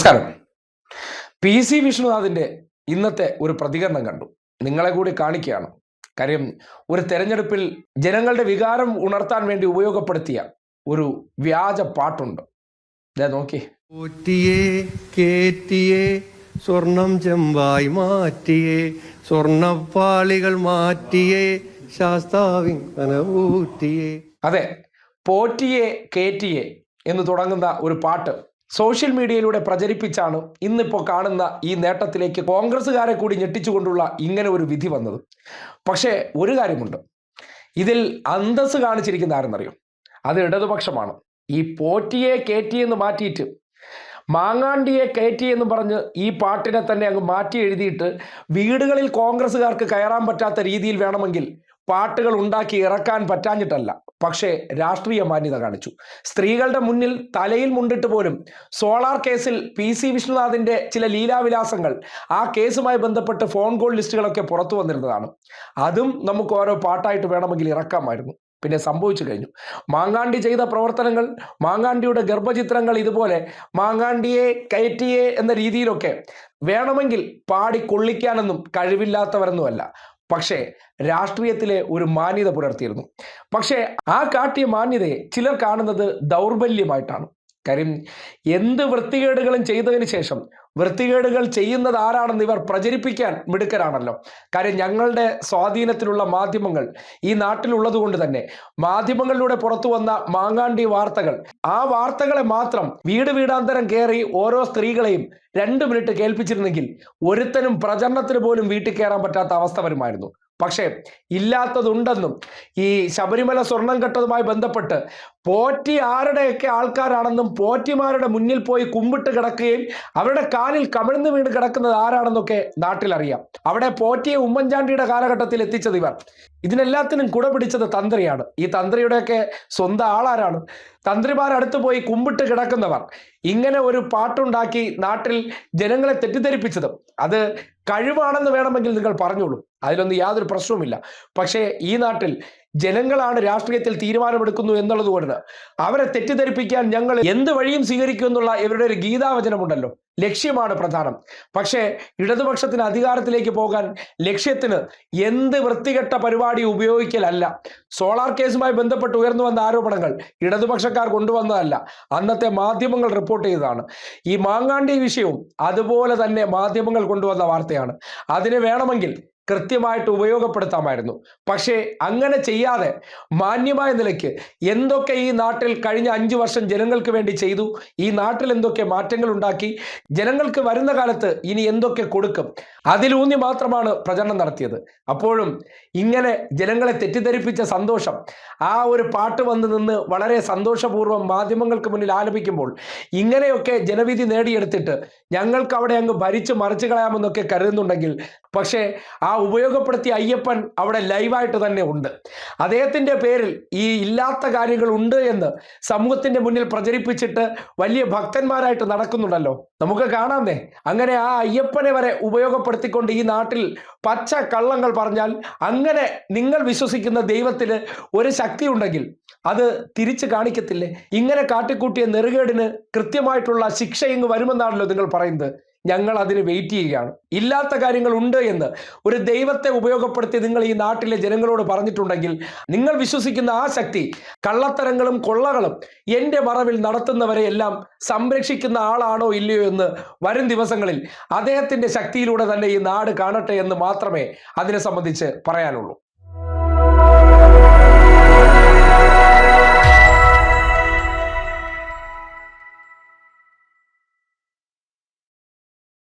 നമസ്കാരം. P C വിഷ്ണുനാഥിന്റെ ഇന്നത്തെ ഒരു പ്രതികരണം കണ്ടു. നിങ്ങളെ കൂടി കാണിക്കുകയാണ്. കാര്യം ഒരു തെരഞ്ഞെടുപ്പിൽ ജനങ്ങളുടെ വികാരം ഉണർത്താൻ വേണ്ടി ഉപയോഗപ്പെടുത്തിയ ഒരു വ്യാജ പാട്ടുണ്ട്. നോക്കി. പോറ്റിയേ കേറ്റിയേ സ്വർണം ചെമ്പായി മാറ്റിയേ സ്വർണപ്പാളികൾ മാറ്റിയേ ശാസ്താവിൻ അതെ പോറ്റിയെ കേറ്റിയെ എന്ന് തുടങ്ങുന്ന ഒരു പാട്ട് സോഷ്യൽ മീഡിയയിലൂടെ പ്രചരിപ്പിച്ചാണ് ഇന്നിപ്പോൾ കാണുന്ന ഈ നേട്ടത്തിലേക്ക് കോൺഗ്രസ്സുകാരെ കൂടി ഞെട്ടിച്ചുകൊണ്ടുള്ള ഇങ്ങനെ ഒരു വിധി വന്നത്. പക്ഷേ ഒരു കാര്യമുണ്ട്. ഇതിൽ അന്തസ് കാണിച്ചിരിക്കുന്ന ആരെന്നറിയോ അത് ഇടതുപക്ഷമാണ്. ഈ പോറ്റിയെ കയറ്റി എന്ന് മാറ്റിയിട്ട് മാങ്ങാണ്ടിയെ കയറ്റി എന്ന് പറഞ്ഞ് ഈ പാട്ടിനെ തന്നെ അങ്ങ് മാറ്റി എഴുതിയിട്ട് വീടുകളിൽ കോൺഗ്രസ്സുകാർക്ക് കയറാൻ പറ്റാത്ത രീതിയിൽ വേണമെങ്കിൽ പാട്ടുകൾ ഉണ്ടാക്കി ഇറക്കാൻ പറ്റാഞ്ഞിട്ടല്ല. പക്ഷേ രാഷ്ട്രീയ മാന്യത കാണിച്ചു. സ്ത്രീകളുടെ മുന്നിൽ തലയിൽ മുണ്ടിട്ട് പോലും സോളാർ കേസിൽ പി സി വിഷ്ണുനാഥിന്റെ ചില ലീലാവിലാസങ്ങൾ ആ കേസുമായി ബന്ധപ്പെട്ട് ഫോൺ കോൾ ലിസ്റ്റുകളൊക്കെ പുറത്തു വന്നിരുന്നതാണ്. അതും നമുക്ക് ഓരോ പാട്ടായിട്ട് വേണമെങ്കിൽ ഇറക്കാമായിരുന്നു. പിന്നെ സംഭവിച്ചു കഴിഞ്ഞു. മാങ്ങാണ്ടി ചെയ്ത പ്രവർത്തനങ്ങൾ മാങ്ങാണ്ടിയുടെ ഗർഭചിത്രങ്ങൾ ഇതുപോലെ മാങ്ങാണ്ടിയെ കയറ്റിയെ എന്ന രീതിയിലൊക്കെ വേണമെങ്കിൽ പാടി കൊള്ളിക്കാനൊന്നും കഴിവില്ലാത്തവരൊന്നുമല്ല. പക്ഷേ രാഷ്ട്രീയത്തിലെ ഒരു മാന്യത പുലർത്തിയിരുന്നു. പക്ഷേ ആ കാട്ടിയ മാന്യതയെ ചിലർ കാണുന്നത് ദൗർബല്യമായിട്ടാണ്. കാര്യം എന്ത് വൃത്തികേടുകളും ചെയ്തതിന് ശേഷം വൃത്തികേടുകൾ ചെയ്യുന്നത് ആരാണെന്ന് ഇവർ പ്രചരിപ്പിക്കാൻ മിടുക്കരാണല്ലോ. കാര്യം ഞങ്ങളുടെ സ്വാധീനത്തിലുള്ള മാധ്യമങ്ങൾ ഈ നാട്ടിലുള്ളത് കൊണ്ട് തന്നെ മാധ്യമങ്ങളിലൂടെ പുറത്തു വന്ന മാങ്ങാണ്ടി വാർത്തകൾ ആ വാർത്തകളെ മാത്രം വീട് വീടാന്തരം കയറി ഓരോ സ്ത്രീകളെയും രണ്ട് മിനിറ്റ് കേൾപ്പിച്ചിരുന്നെങ്കിൽ ഒരുത്തനും പ്രചരണത്തിന് പോലും വീട്ടിൽ കയറാൻ പറ്റാത്ത അവസ്ഥ വരുമായിരുന്നു. പക്ഷേ ഇല്ലാത്തതുണ്ടെന്നും ഈ ശബരിമല സ്വർണം കെട്ടതുമായി ബന്ധപ്പെട്ട് പോറ്റി ആരുടെയൊക്കെ ആൾക്കാരാണെന്നും പോറ്റിമാരുടെ മുന്നിൽ പോയി കുമ്പിട്ട് കിടക്കുകയും അവരുടെ കാലിൽ കമിഴ്ന്ന് വീണ് കിടക്കുന്നത് ആരാണെന്നൊക്കെ നാട്ടിലറിയാം. അവിടെ പോറ്റിയെ ഉമ്മൻചാണ്ടിയുടെ കാലഘട്ടത്തിൽ എത്തിച്ചത് ഇവർ. ഇതിനെല്ലാത്തിനും കുട പിടിച്ചത് തന്ത്രിയാണ്. ഈ തന്ത്രിയുടെയൊക്കെ സ്വന്തം ആളാരാണ്? തന്ത്രിമാരടുത്ത് പോയി കുമ്പിട്ട് കിടക്കുന്നവർ. ഇങ്ങനെ ഒരു പാട്ടുണ്ടാക്കി നാട്ടിൽ ജനങ്ങളെ തെറ്റിദ്ധരിപ്പിച്ചതും. അത് കഴിവാണെന്ന് വേണമെങ്കിൽ നിങ്ങൾ പറഞ്ഞോളൂ. അതിലൊന്നും യാതൊരു പ്രശ്നവുമില്ല. പക്ഷേ ഈ നാട്ടിൽ ജനങ്ങളാണ് രാഷ്ട്രീയത്തിൽ തീരുമാനമെടുക്കുന്നു എന്നുള്ളത് കൊണ്ട് അവരെ തെറ്റിദ്ധരിപ്പിക്കാൻ ഞങ്ങൾ എന്ത് വഴിയും സ്വീകരിക്കും എന്നുള്ള ഇവരുടെ ഒരു ഗീതാവചനമുണ്ടല്ലോ. ലക്ഷ്യമാണ് പ്രധാനം. പക്ഷേ ഇടതുപക്ഷത്തിന് അധികാരത്തിലേക്ക് പോകാൻ ലക്ഷ്യത്തിന് എന്ത് വൃത്തികെട്ട പരിപാടി ഉപയോഗിക്കലല്ല. സോളാർ കേസുമായി ബന്ധപ്പെട്ട് ഉയർന്നു വന്ന ആരോപണങ്ങൾ ഇടതുപക്ഷക്കാർ കൊണ്ടുവന്നതല്ല. അന്നത്തെ മാധ്യമങ്ങൾ റിപ്പോർട്ട് ചെയ്തതാണ്. ഈ മാങ്ങാണ്ടി വിഷയവും അതുപോലെ തന്നെ മാധ്യമങ്ങൾ കൊണ്ടുവന്ന വാർത്തയാണ്. അതിന് വേണമെങ്കിൽ കൃത്യമായിട്ട് ഉപയോഗപ്പെടുത്താമായിരുന്നു. പക്ഷേ അങ്ങനെ ചെയ്യാതെ മാന്യമായ നിലയ്ക്ക് എന്തൊക്കെ ഈ നാട്ടിൽ കഴിഞ്ഞ അഞ്ചു വർഷം ജനങ്ങൾക്ക് വേണ്ടി ചെയ്തു ഈ നാട്ടിൽ എന്തൊക്കെ മാറ്റങ്ങൾ ഉണ്ടാക്കി ജനങ്ങൾക്ക് വരുന്ന കാലത്ത് ഇനി എന്തൊക്കെ കൊടുക്കും അതിലൂന്നി മാത്രമാണ് പ്രചരണം നടത്തിയത്. അപ്പോഴും ഇങ്ങനെ ജനങ്ങളെ തെറ്റിദ്ധരിപ്പിച്ച സന്തോഷം ആ ഒരു പാട്ട് വന്ന് നിന്ന് വളരെ സന്തോഷപൂർവം മാധ്യമങ്ങൾക്ക് മുന്നിൽ ആലപിക്കുമ്പോൾ ഇങ്ങനെയൊക്കെ ജനവിധി നേടിയെടുത്തിട്ട് ഞങ്ങൾക്ക് അവിടെ അങ്ങ് ഭരിച്ച് മറിച്ചു കളയാമെന്നൊക്കെ കരുതുന്നുണ്ടെങ്കിൽ പക്ഷേ ആ ഉപയോഗപ്പെടുത്തിയ അയ്യപ്പൻ അവിടെ ലൈവായിട്ട് തന്നെ ഉണ്ട്. അദ്ദേഹത്തിന്റെ പേരിൽ ഈ ഇല്ലാത്ത കാര്യങ്ങൾ ഉണ്ട് എന്ന് സമൂഹത്തിന്റെ മുന്നിൽ പ്രചരിപ്പിച്ചിട്ട് വലിയ ഭക്തന്മാരായിട്ട് നടക്കുന്നുണ്ടല്ലോ. നമുക്ക് കാണാന്നേ അങ്ങനെ ആ അയ്യപ്പനെ വരെ ഉപയോഗപ്പെടുത്തിക്കൊണ്ട് ഈ നാട്ടിൽ പച്ച കള്ളങ്ങൾ പറഞ്ഞാൽ അങ്ങനെ നിങ്ങൾ വിശ്വസിക്കുന്ന ദൈവത്തിന് ഒരു ശക്തി ഉണ്ടെങ്കിൽ അത് തിരിച്ചു കാണിക്കത്തില്ലേ? ഇങ്ങനെ കാട്ടിക്കൂട്ടിയ നെറുകേടിന് കൃത്യമായിട്ടുള്ള ശിക്ഷ ഇങ്ങ് വരുമെന്നാണല്ലോ നിങ്ങൾ പറയുന്നത്. ഞങ്ങൾ അതിന് വെയിറ്റ് ചെയ്യുകയാണ്. ഇല്ലാത്ത കാര്യങ്ങൾ ഉണ്ട് എന്ന് ഒരു ദൈവത്തെ ഉപയോഗപ്പെടുത്തി നിങ്ങൾ ഈ നാട്ടിലെ ജനങ്ങളോട് പറഞ്ഞിട്ടുണ്ടെങ്കിൽ നിങ്ങൾ വിശ്വസിക്കുന്ന ആ ശക്തി കള്ളത്തരങ്ങളും കൊള്ളകളും എന്റെ മറവിൽ നടത്തുന്നവരെ എല്ലാം സംരക്ഷിക്കുന്ന ആളാണോ ഇല്ലയോ എന്ന് വരും ദിവസങ്ങളിൽ അദ്ദേഹത്തിന്റെ ശക്തിയിലൂടെ തന്നെ ഈ നാട് കാണട്ടെ എന്ന് മാത്രമേ അതിനെ സംബന്ധിച്ച് പറയാനുള്ളൂ.